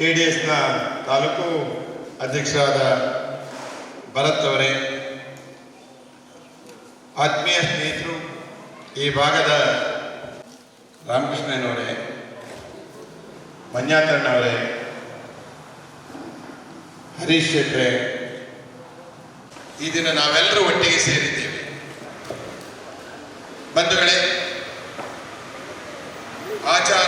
J D ಎಸ್ನ ತಾಲೂಕು ಅಧ್ಯಕ್ಷರಾದ ಭರತ್ ಅವರೇ, ಆತ್ಮೀಯ ಸ್ನೇಹಿತರು ಈ ಭಾಗದ ರಾಮಕೃಷ್ಣನವರೇ ಮಂಜಾತಣ್ಣವರೇ ಹರೀಶ್ ಶೆಟ್ರೆ, ಈ ದಿನ ನಾವೆಲ್ಲರೂ ಒಟ್ಟಿಗೆ ಸೇರಿದ್ದೇವೆ. ಬಂಧುಗಳೇ, ಆಚಾರ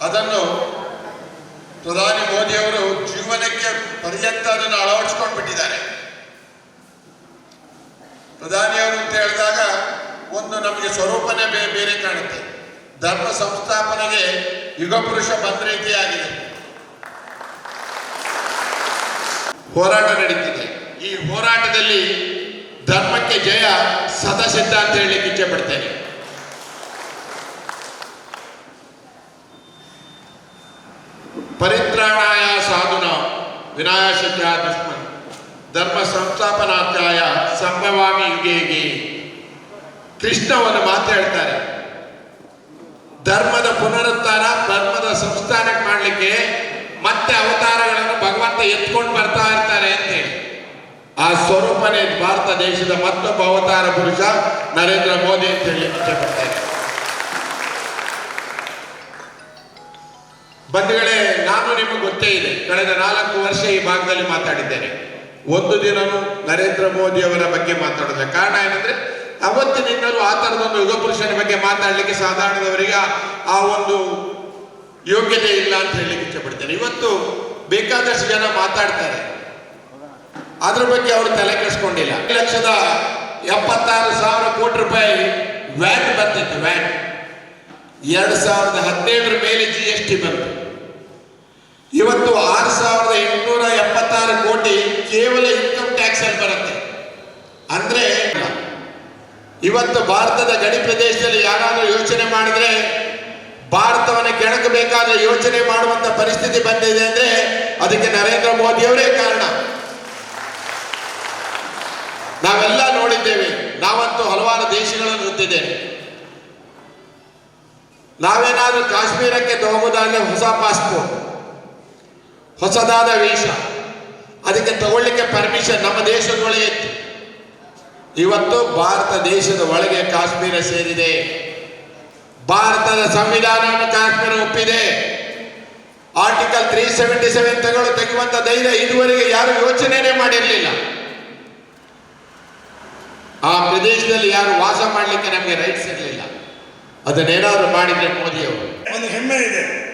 ಅದನ್ನು ಪ್ರಧಾನಿ ಮೋದಿಯವರು ಜೀವನಕ್ಕೆ ಪರ್ಯಂತ ಅದನ್ನು ಅಳವಡಿಸ್ಕೊಂಡು ಬಿಟ್ಟಿದ್ದಾರೆ ಪ್ರಧಾನಿಯವರು ಅಂತ ಹೇಳಿದಾಗ ಒಂದು ನಮಗೆ ಸ್ವರೂಪನೇ ಬೇರೆ ಕಾಣುತ್ತೆ. ಧರ್ಮ ಸಂಸ್ಥಾಪನೆಗೆ ಯುಗಪುರುಷ ಬಂದ ರೀತಿಯಾಗಿದೆ. ಹೋರಾಟ ನಡೀತಿದೆ. ಈ ಹೋರಾಟದಲ್ಲಿ ಧರ್ಮಕ್ಕೆ ಜಯ ಸದಸಿದ್ಧ ಅಂತ ಹೇಳಿ ಇಚ್ಛೆ ಪಡ್ತೇನೆ. ಪರಿತ್ರಾಣಾಯ ಸಾಧುನ ವಿನಾಶಕ ದುಷ್ಮನ್. ಧರ್ಮ ಸಂಸ್ಥಾಪನಾಧ್ಯಾಯ ಸಂಭವಾಮಿ ಯುಗೇಗೆ. ಯುಗೆ ಕೃಷ್ಣ ಒಂದು ಮಾತು ಹೇಳ್ತಾರೆ. ಧರ್ಮದ ಪುನರುತ್ಥಾನ, ಧರ್ಮದ ಸಂಸ್ಥಾನಕ್ಕೆ ಮಾಡಲಿಕ್ಕೆ ಮತ್ತೆ ಅವತಾರಗಳನ್ನು ಭಗವಂತ ಎತ್ಕೊಂಡು ಬರ್ತಾ ಇರ್ತಾರೆ ಅಂತೇಳಿ. ಆ ಸ್ವರೂಪನೇ ಭಾರತ ದೇಶದ ಮತ್ತೊಬ್ಬ ಅವತಾರ ಪುರುಷ ನರೇಂದ್ರ ಮೋದಿ ಅಂತ ಹೇಳಿ ಇಷ್ಟಪಡ್ತೇನೆ ಬಂಧುಗಳೇ ಇದೆ. ಕಳೆದ ನಾಲ್ಕು ವರ್ಷ ಈ ಭಾಗದಲ್ಲಿ ಮಾತಾಡಿದ್ದೇನೆ. ಒಂದು ದಿನನೂ ನರೇಂದ್ರ ಮೋದಿ ಅವರ ಬಗ್ಗೆ ಮಾತಾಡೋದಿಲ್ಲ. ಕಾರಣ ಏನಂದ್ರೆ ಅವತ್ತಿನಿಂದಲೂ ಆ ಥರದೊಂದು ಯುಗ ಪುರುಷನ ಬಗ್ಗೆ ಮಾತಾಡಲಿಕ್ಕೆ ಸಾಧಾರಣದವರಿಗೆ ಆ- ಒಂದು ಯೋಗ್ಯತೆ ಇಲ್ಲ ಅಂತ ಹೇಳಲಿಕ್ಕೆ ಇಷ್ಟಪಡ್ತೇನೆ. ಇವತ್ತು ಬೇಕಾದಷ್ಟು ಜನ ಮಾತಾಡ್ತಾರೆ. ಅದ್ರ ಬಗ್ಗೆ ಅವರು ತಲೆ ಕೆಡಿಸ್ಕೊಂಡಿಲ್ಲ. ಒಂದು ಲಕ್ಷದ ಎಪ್ಪತ್ತಾರು ಸಾವಿರ ಕೋಟಿ ರೂಪಾಯಿ ವ್ಯಾಟ್ ಬರ್ತಿತ್ತು ವ್ಯಾಟ್. ಎರಡು ಸಾವಿರದ ಹದಿನೇಳರ ಮೇಲೆ ಜಿ ಎಸ್ ಟಿ ಬಂತು. ಇವತ್ತು ಆರು ಸಾವಿರದ ಎಂಟುನೂರ ಎಪ್ಪತ್ತಾರು ಕೋಟಿ ಕೇವಲ ಇನ್ಕಮ್ ಟ್ಯಾಕ್ಸ್ ಅಲ್ಲಿ ಬರುತ್ತೆ. ಅಂದ್ರೆ ಇವತ್ತು ಭಾರತದ ಗಡಿ ಪ್ರದೇಶದಲ್ಲಿ ಯಾರಾದರೂ ಯೋಚನೆ ಮಾಡಿದ್ರೆ ಭಾರತವನ್ನು ಕೆಣಕಬೇಕಾದ ಯೋಚನೆ ಮಾಡುವಂತ ಪರಿಸ್ಥಿತಿ ಬಂದಿದೆ ಅಂದ್ರೆ ಅದಕ್ಕೆ ನರೇಂದ್ರ ಮೋದಿಯವರೇ ಕಾರಣ. ನಾವೆಲ್ಲ ನೋಡಿದ್ದೇವೆ, ನಾವಂತೂ ಹಲವಾರು ದೇಶಗಳನ್ನು ಗೊತ್ತಿದ್ದೇವೆ ನಾವೇನಾದ್ರೂ ಕಾಶ್ಮೀರಕ್ಕೆ ತಗೋಬೋದಾದ್ರೆ ಹೊಸ ಪಾಸ್ಪೋರ್ಟ್ ಹೊಸದಾದ ವೀಸಾ. ಅದಕ್ಕೆ ತಗೊಳ್ಳಿಕ್ಕೆ ಪರ್ಮಿಷನ್ ನಮ್ಮ ದೇಶದೊಳಗೆ ಇತ್ತು. ಇವತ್ತು ಭಾರತ ದೇಶದ ಒಳಗೆ ಕಾಶ್ಮೀರ ಸೇರಿದೆ. ಭಾರತದ ಸಂವಿಧಾನವನ್ನು ಕಾಶ್ಮೀರ ಒಪ್ಪಿದೆ. ಆರ್ಟಿಕಲ್ ತ್ರೀ ಸೆವೆಂಟಿ ಸೆವೆನ್ ತಗೊಳ್ಳು ತೆಗೆಯುವಂತ ಧೈರ್ಯ ಇದುವರೆಗೆ ಯಾರು ಯೋಚನೆನೇ ಮಾಡಿರಲಿಲ್ಲ. ಆ ಪ್ರದೇಶದಲ್ಲಿ ಯಾರು ವಾಸ ಮಾಡಲಿಕ್ಕೆ ನಮಗೆ ರೈಟ್ಸ್ ಇರಲಿಲ್ಲ. ಅದನ್ನೇನಾದರೂ ಮಾಡಿದ್ರೆ ಮೋದಿಯವರು. ಒಂದು ಹೆಮ್ಮೆ ಇದೆ.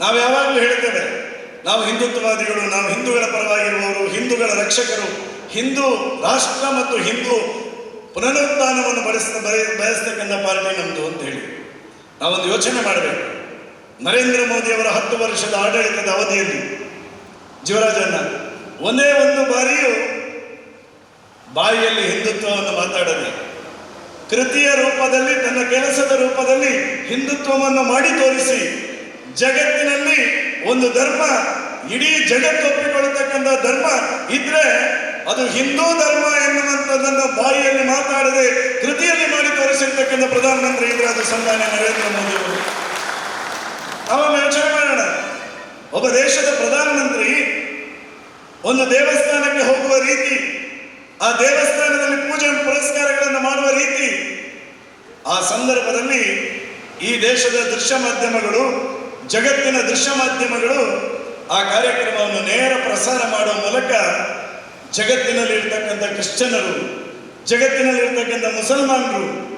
ನಾವು ಯಾವಾಗಲೂ ಹೇಳ್ತೇವೆ ನಾವು ಹಿಂದುತ್ವವಾದಿಗಳು, ನಾವು ಹಿಂದೂಗಳ ಪರವಾಗಿರುವವರು, ಹಿಂದೂಗಳ ರಕ್ಷಕರು, ಹಿಂದೂ ರಾಷ್ಟ್ರ ಮತ್ತು ಹಿಂದೂ ಪುನರುತ್ಥಾನವನ್ನು ಬಯಸ್ತ ಬಯ- ಬಯಸ್ತಕ್ಕಂಥ ಪಾರ್ಟಿ ನಮ್ಮದು ಅಂತ ಹೇಳಿ ನಾವೊಂದು ಯೋಚನೆ ಮಾಡಬೇಕು. ನರೇಂದ್ರ ಮೋದಿಯವರ ಹತ್ತು ವರ್ಷದ ಆಡಳಿತದ ಅವಧಿಯಲ್ಲಿ ಜೀವರಾಜಣ್ಣ ಒಂದೇ ಒಂದು ಬಾರಿಯೂ ಬಾಯಿಯಲ್ಲಿ ಹಿಂದುತ್ವವನ್ನು ಮಾತಾಡದೆ ಕೃತಿಯ ರೂಪದಲ್ಲಿ, ತನ್ನ ಕೆಲಸದ ರೂಪದಲ್ಲಿ ಹಿಂದುತ್ವವನ್ನು ಮಾಡಿ ತೋರಿಸಿ ಜಗತ್ತಿನಲ್ಲಿ ಒಂದು ಧರ್ಮ, ಇಡೀ ಜಗತ್ತು ಒಪ್ಪಿಕೊಳ್ಳತಕ್ಕಂಥ ಧರ್ಮ ಇದ್ರೆ ಅದು ಹಿಂದೂ ಧರ್ಮ ಎನ್ನುವಂಥದ್ದನ್ನು ಬಾಯಿಯಲ್ಲಿ ಮಾತಾಡದೆ ಕೃತಿಯಲ್ಲಿ ಮಾಡಿ ತೋರಿಸಿರ್ತಕ್ಕಂಥ ಪ್ರಧಾನಮಂತ್ರಿ ಇದ್ರೆ ಅದು ಸನ್ಮಾನ್ಯ ನರೇಂದ್ರ ಮೋದಿ ಅವರು. ಅವನ ಯೋಚನೆ ಮಾಡೋಣ. ಒಬ್ಬ ದೇಶದ ಪ್ರಧಾನಮಂತ್ರಿ ಒಂದು ದೇವಸ್ಥಾನಕ್ಕೆ ಹೋಗುವ ರೀತಿ, ಆ ದೇವಸ್ಥಾನದಲ್ಲಿ ಪೂಜೆ ಪುರಸ್ಕಾರಗಳನ್ನು ಮಾಡುವ ರೀತಿ, ಆ ಸಂದರ್ಭದಲ್ಲಿ ಈ ದೇಶದ ದೃಶ್ಯ ಮಾಧ್ಯಮಗಳು ಜಗತ್ತಿನ ದೃಶ್ಯ ಮಾಧ್ಯಮಗಳು ಆ ಕಾರ್ಯಕ್ರಮವನ್ನು ನೇರ ಪ್ರಸಾರ ಮಾಡುವ ಮೂಲಕ ಜಗತ್ತಿನಲ್ಲಿರ್ತಕ್ಕಂಥ ಕ್ರಿಶ್ಚಿಯನರು, ಜಗತ್ತಿನಲ್ಲಿರ್ತಕ್ಕಂಥ ಮುಸಲ್ಮಾನರು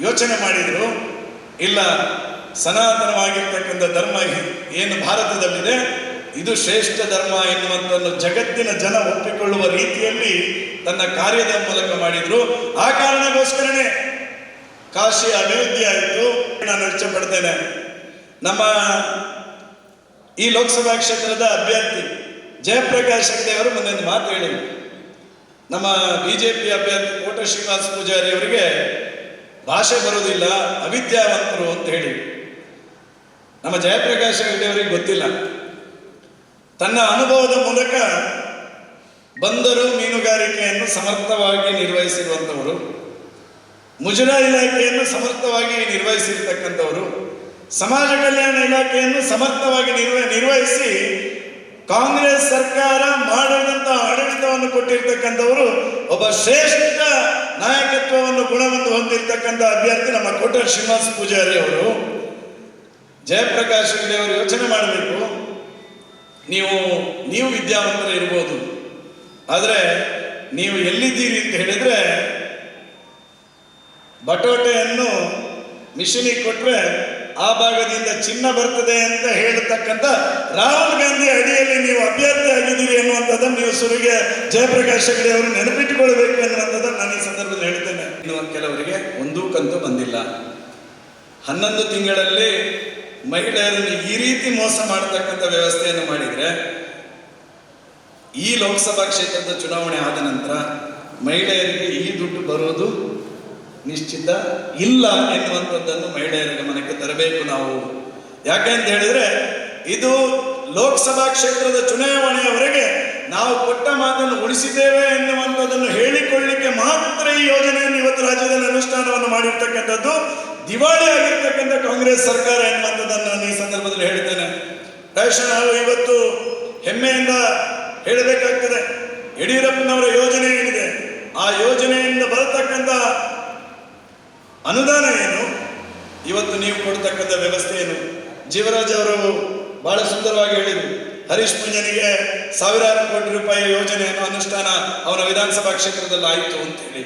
ಯೋಚನೆ ಮಾಡಿದರು, ಇಲ್ಲ, ಸನಾತನವಾಗಿರ್ತಕ್ಕಂಥ ಧರ್ಮ ಏನು ಭಾರತದಲ್ಲಿದೆ, ಇದು ಶ್ರೇಷ್ಠ ಧರ್ಮ ಎನ್ನುವಂಥದ್ದು ಜಗತ್ತಿನ ಜನ ಒಪ್ಪಿಕೊಳ್ಳುವ ರೀತಿಯಲ್ಲಿ ತನ್ನ ಕಾರ್ಯದ ಮೂಲಕ ಮಾಡಿದ್ರು. ಆ ಕಾರಣಕ್ಕೋಸ್ಕರನೇ ಕಾಶಿ ಅಭಿವೃದ್ಧಿ ಆಯಿತು. ನಾನು ಇಚ್ಛೆ ಪಡ್ತೇನೆ ನಮ್ಮ ಈ ಲೋಕಸಭಾ ಕ್ಷೇತ್ರದ ಅಭ್ಯರ್ಥಿ ಜಯಪ್ರಕಾಶ್ ಹೆಗ್ಡೆ ಅವರು ಮುಂದೊಂದು ಮಾತು ಹೇಳಿದರು. ನಮ್ಮ ಬಿ ಜೆ ಪಿ ಅಭ್ಯರ್ಥಿ ಕೋಟ ಶ್ರೀನಿವಾಸ ಪೂಜಾರಿ ಅವರಿಗೆ ಭಾಷೆ ಬರುವುದಿಲ್ಲ, ಅವಿದ್ಯಾವಂತರು ಅಂತ ಹೇಳಿ ನಮ್ಮ ಜಯಪ್ರಕಾಶ್ ಹೆಗ್ಡೆ ಅವರಿಗೆ ಗೊತ್ತಿಲ್ಲ. ತನ್ನ ಅನುಭವದ ಮೂಲಕ ಬಂದರು ಮೀನುಗಾರಿಕೆಯನ್ನು ಸಮರ್ಥವಾಗಿ ನಿರ್ವಹಿಸಿರುವಂಥವರು ಮುಜರಾ ಇಲಾಖೆಯನ್ನು ಸಮರ್ಥವಾಗಿ ನಿರ್ವಹಿಸಿರ್ತಕ್ಕಂಥವರು ಸಮಾಜ ಕಲ್ಯಾಣ ಇಲಾಖೆಯನ್ನು ಸಮರ್ಥವಾಗಿ ನಿರ್ವ, ನಿರ್ವಹಿಸಿ ಕಾಂಗ್ರೆಸ್ ಸರ್ಕಾರ ಮಾಡಿದಂತ ಆಡಳಿತವನ್ನು ಕೊಟ್ಟಿರ್ತಕ್ಕಂಥವರು ಒಬ್ಬ ಶ್ರೇಷ್ಠ ನಾಯಕತ್ವವನ್ನು ಗುಣವನ್ನು ಹೊಂದಿರತಕ್ಕಂಥ ಅಭ್ಯರ್ಥಿ ನಮ್ಮ ಕೋಟ ಶ್ರೀನಿವಾಸ ಪೂಜಾರಿ ಅವರು. ಜಯಪ್ರಕಾಶ್ ಅವರು ಯೋಚನೆ ಮಾಡಬೇಕು. ನೀವು ನೀವು ವಿದ್ಯಾವಂತರ ಇರ್ಬೋದು. ಆದರೆ ನೀವು ಎಲ್ಲಿದ್ದೀರಿ ಅಂತ ಹೇಳಿದ್ರೆ ಬಟೋಟೆಯನ್ನು ಮಿಷನಿಗೆ ಕೊಟ್ಟರೆ ಆ ಭಾಗದಿಂದ ಚಿನ್ನ ಬರ್ತದೆ ಅಂತ ಹೇಳತಕ್ಕಂಥ ರಾಹುಲ್ ಗಾಂಧಿ ಅಡಿಯಲ್ಲಿ ನೀವು ಅಭ್ಯರ್ಥಿ ಆಗಿದ್ದೀರಿ ಎನ್ನುವಂಥದ್ದನ್ನು ನೀವು ಸುರಿಗೆ ಜಯಪ್ರಕಾಶ್ ಹೆಗಡೆ ಅವರು ನೆನಪಿಟ್ಟುಕೊಳ್ಬೇಕು ಎನ್ನುವಂಥದ್ದನ್ನು ನಾನು ಈ ಸಂದರ್ಭದಲ್ಲಿ ಹೇಳ್ತೇನೆ. ಇನ್ನು ಕೆಲವರಿಗೆ ಒಂದೂ ಕಂತು ಬಂದಿಲ್ಲ. ಹನ್ನೊಂದು ತಿಂಗಳಲ್ಲಿ ಮಹಿಳೆಯರನ್ನು ಈ ರೀತಿ ಮೋಸ ಮಾಡತಕ್ಕಂಥ ವ್ಯವಸ್ಥೆಯನ್ನು ಮಾಡಿದರೆ ಈ ಲೋಕಸಭಾ ಕ್ಷೇತ್ರದ ಚುನಾವಣೆ ಆದ ನಂತರ ಮಹಿಳೆಯರಿಗೆ ಈ ದುಡ್ಡು ಬರುವುದು ನಿಶ್ಚಿತ ಇಲ್ಲ ಎನ್ನುವಂಥದ್ದನ್ನು ಮಹಿಳೆಯರ ಗಮನಕ್ಕೆ ತರಬೇಕು ನಾವು. ಯಾಕೆ ಅಂತ ಹೇಳಿದ್ರೆ, ಇದು ಲೋಕಸಭಾ ಕ್ಷೇತ್ರದ ಚುನಾವಣೆಯವರೆಗೆ ನಾವು ಕೊಟ್ಟ ಮಾತನ್ನು ಉಳಿಸಿದ್ದೇವೆ ಎನ್ನುವಂಥದ್ದನ್ನು ಹೇಳಿಕೊಳ್ಳಿಕ್ಕೆ ಮಾತ್ರ ಈ ಯೋಜನೆಯನ್ನು ಇವತ್ತು ರಾಜ್ಯದಲ್ಲಿ ಅನುಷ್ಠಾನವನ್ನು ಮಾಡಿರ್ತಕ್ಕಂಥದ್ದು, ದಿವಾಳಿ ಆಗಿರ್ತಕ್ಕಂಥ ಕಾಂಗ್ರೆಸ್ ಸರ್ಕಾರ ಎನ್ನುವಂಥದ್ದನ್ನು ನಾನು ಈ ಸಂದರ್ಭದಲ್ಲಿ ಹೇಳ್ತೇನೆ ಪ್ರಾಯಶಃ ನಾವು ಇವತ್ತು ಹೆಮ್ಮೆಯಿಂದ ಹೇಳಬೇಕಾಗ್ತದೆ, ಯಡಿಯೂರಪ್ಪನವರ ಯೋಜನೆ ಏನಿದೆ, ಆ ಯೋಜನೆಯಿಂದ ಬರತಕ್ಕಂಥ ಅನುದಾನ ಏನು? ಇವತ್ತು ನೀವು ಕೊಡ್ತಕ್ಕಂಥ ವ್ಯವಸ್ಥೆ ಏನು? ಜೀವರಾಜ್ ಅವರು ಬಹಳ ಸುಂದರವಾಗಿ ಹೇಳಿದರು. ಹರೀಶ್ ಮಂಜನಿಗೆ ಸಾವಿರಾರು ಕೋಟಿ ರೂಪಾಯಿ ಯೋಜನೆಯನ್ನು ಅನುಷ್ಠಾನ ಅವನ ವಿಧಾನಸಭಾ ಕ್ಷೇತ್ರದಲ್ಲಿ ಆಯಿತು ಅಂತ ಹೇಳಿ.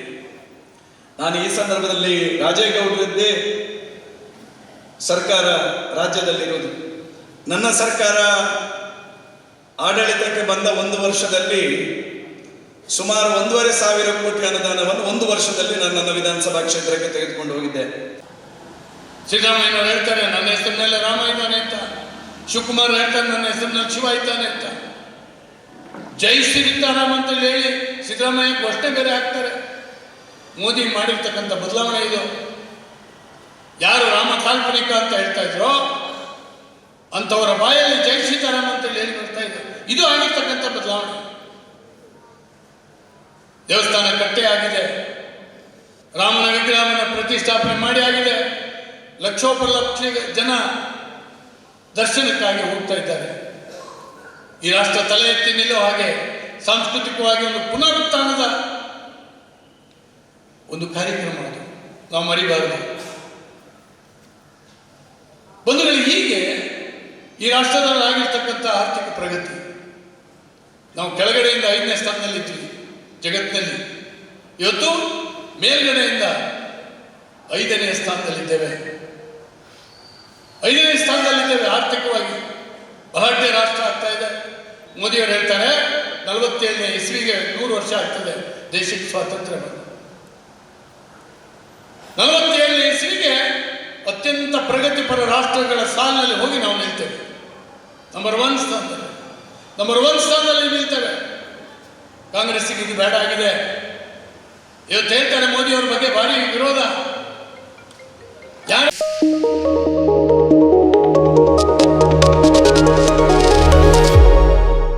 ನಾನು ಈ ಸಂದರ್ಭದಲ್ಲಿ ರಾಜೇಗೌಡರದ್ದೇ ಸರ್ಕಾರ ರಾಜ್ಯದಲ್ಲಿರೋದು. ನನ್ನ ಸರ್ಕಾರ ಆಡಳಿತಕ್ಕೆ ಬಂದ ಒಂದು ವರ್ಷದಲ್ಲಿ ಸುಮಾರು ಒಂದೂವರೆ ಸಾವಿರ ಕೋಟಿ ಅನುದಾನವನ್ನು ಒಂದು ವರ್ಷದಲ್ಲಿ ನಾನು ನನ್ನ ವಿಧಾನಸಭಾ ಕ್ಷೇತ್ರಕ್ಕೆ ತೆಗೆದುಕೊಂಡು ಹೋಗಿದ್ದೆ ಸಿದ್ದರಾಮಯ್ಯನವರು ಹೇಳ್ತಾರೆ, ನನ್ನ ಹೆಸರಿನಲ್ಲಿ ರಾಮ ಇದ್ದಾನೆ ಅಂತ. ಶಿವಕುಮಾರ್ ಹೇಳ್ತಾರೆ, ನನ್ನ ಹೆಸರಿನಲ್ಲಿ ಶಿವ ಇದ್ದಾನೆ ಅಂತ. ಜೈ ಶ್ರೀರಾಮ್ ಅಂತ ಹೇಳಿ ಸಿದ್ದರಾಮಯ್ಯ ಅಷ್ಟೇ ಬೇರೆ ಹಾಕ್ತಾರೆ. ಮೋದಿ ಮಾಡಿರ್ತಕ್ಕಂಥ ಬದಲಾವಣೆ ಇದು. ಯಾರು ರಾಮ ಕಾಲ್ಪನಿಕ ಅಂತ ಹೇಳ್ತಾ ಇದ್ರು, ಅಂಥವರ ಬಾಯಲ್ಲಿ ಜೈ ಸೀತಾರಾಮ್ ಅಂತ ಹೇಳಿ ಬರ್ತಾ ಇದೆ. ಇದು ಆಗಿರ್ತಕ್ಕಂಥ ಬದಲಾವಣೆ. ದೇವಸ್ಥಾನ ಕಟ್ಟೆ ಆಗಿದೆ. ರಾಮನ ವಿಗ್ರಹವನ್ನು ಪ್ರತಿಷ್ಠಾಪನೆ ಮಾಡಿ ಆಗಿದೆ. ಲಕ್ಷೋಪಲಕ್ಷ ಜನ ದರ್ಶನಕ್ಕಾಗಿ ಹೋಗ್ತಾ ಇದ್ದಾರೆ. ಈ ರಾಷ್ಟ್ರ ತಲೆ ಎತ್ತಿ ನಿಲ್ಲೋ ಹಾಗೆ ಸಾಂಸ್ಕೃತಿಕವಾಗಿ ಒಂದು ಪುನರುತ್ಥಾನದ ಒಂದು ಕಾರ್ಯಕ್ರಮ ಅದು. ನಾವು ಮರಿಬಾರದು. ಬಂಧುಗಳು, ಹೀಗೆ ಈ ರಾಷ್ಟ್ರದಲ್ಲಿ ಆಗಿರ್ತಕ್ಕಂಥ ಆರ್ಥಿಕ ಪ್ರಗತಿ. ನಾವು ಕೆಳಗಡೆಯಿಂದ ಐದನೇ ಸ್ಥಾನದಲ್ಲಿದ್ವಿ ಜಗತ್ತಿನಲ್ಲಿ ಇವತ್ತು ಮೇಲ್ಗಡೆಯಿಂದ ಐದನೇ ಸ್ಥಾನದಲ್ಲಿದ್ದೇವೆ. ಐದನೇ ಸ್ಥಾನದಲ್ಲಿದ್ದೇವೆ ಆರ್ಥಿಕವಾಗಿ. ಬಹಳ ರಾಷ್ಟ್ರ ಆಗ್ತಾ ಇದೆ. ಮೋದಿಯವರು ಹೇಳ್ತಾರೆ, ನಲವತ್ತೇಳನೇ ಇಸ್ವಿಗೆ ನೂರು ವರ್ಷ ಆಗ್ತದೆ ದೇಶಕ್ಕೆ ಸ್ವಾತಂತ್ರ್ಯ ಬಂದು. ನಲವತ್ತೇಳನೇ ಇಸ್ವಿಗೆ ಅತ್ಯಂತ ಪ್ರಗತಿಪರ ರಾಷ್ಟ್ರಗಳ ಸಾಲಿನಲ್ಲಿ ಹೋಗಿ ನಾವು ನಿಲ್ತೇವೆ. ನಂಬರ್ ಒನ್ ಸ್ಥಾನದಲ್ಲಿ. ನಂಬರ್ ಒನ್ ಸ್ಥಾನದಲ್ಲಿ ನಿಲ್ತೇವೆ. ಕಾಂಗ್ರೆಸ್ಸಿಗೆ ಇದು ಬೇಡ ಆಗಿದೆ. ಇವತ್ತು ಮೋದಿ ಅವ್ರ ಬಗ್ಗೆ ಭಾರಿ ವಿರೋಧ. ಯಾರು